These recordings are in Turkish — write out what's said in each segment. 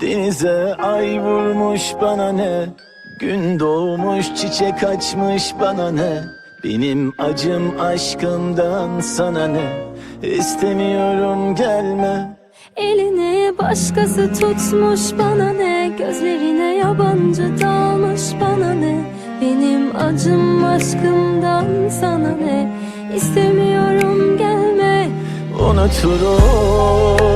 Göze ay vurmuş bana ne? Gün doğmuş çiçek açmış bana ne? Benim acım aşkımdan sana ne? İstemiyorum gelme. Elini başkası tutmuş bana ne? Gözlerine yabancı dalmış bana ne? Benim acım aşkımdan sana ne? İstemiyorum gelme. Unuturum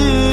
You.